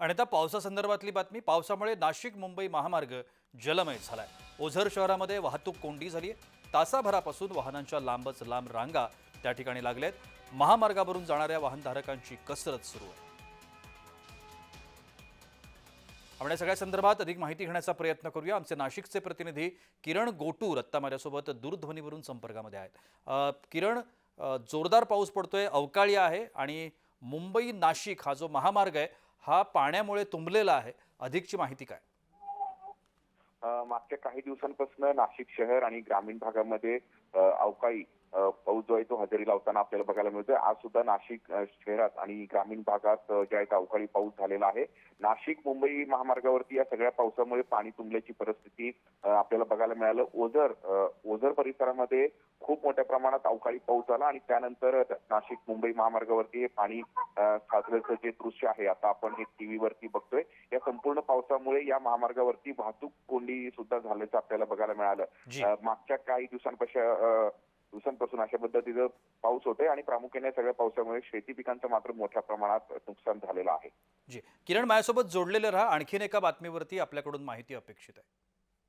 आणि आता पावसासंदर्भातली बातमी पावसामुळे नाशिक मुंबई महामार्ग जलमय झालाय. ओझर शहरामध्ये वाहतूक कोंडी झाली आहे. तासाभरापासून वाहनांच्या लांबच लांब रांगा त्या ठिकाणी लागल्यात महामार्गावरून जाणाऱ्या वाहनधारकांची कसरत सुरू आहे. आपण या सगळ्या संदर्भात अधिक माहिती घेण्याचा प्रयत्न करूया. आमचे नाशिकचे प्रतिनिधी किरण गोटूर आत्ता माझ्यासोबत दूरध्वनीवरून संपर्कामध्ये आहेत. किरण जोरदार पाऊस पडतोय अवकाळी आहे आणि मुंबई नाशिक हा जो महामार्ग आहे हा पाण्यामुळे तुंबलेला आहे. अधिकची माहिती काय? मागच्या काही दिवसांपासून नाशिक शहर आणि ग्रामीण भागामध्ये अवकाळी पाऊस जो आहे तो हजेरी लावताना आपल्याला बघायला मिळतोय. आज सुद्धा नाशिक शहरात आणि ग्रामीण भागात जे आहे अवकाळी पाऊस झालेला आहे. नाशिक मुंबई महामार्गावरती या सगळ्या पावसामुळे पाणी तुंबल्याची परिस्थिती आपल्याला बघायला मिळालं. ओझर ओझर परिसरामध्ये खूप मोठ्या प्रमाणात अवकाळी पाऊस झाला आणि त्यानंतर नाशिक मुंबई महामार्गावरती हे पाणी साचल्याचं जे दृश्य आहे आता आपण हे टीव्हीवरती बघतोय. या संपूर्ण पावसामुळे या महामार्गावरती वाहतूक कोंडी सुद्धा झाल्याचं आपल्याला बघायला मिळालं. मागच्या काही दिवसांपासून दिवसांपासून अशा पद्धतीचं पाऊस होतोय आणि प्रामुख्याने सगळ्या पावसामुळे शेती पिकांचं मात्र मोठ्या प्रमाणात नुकसान झालेलं आहे. जी. किरण माझ्यासोबत जोडलेलं राहा. आणखीन एका बातमीवरती आपल्याकडून माहिती अपेक्षित आहे.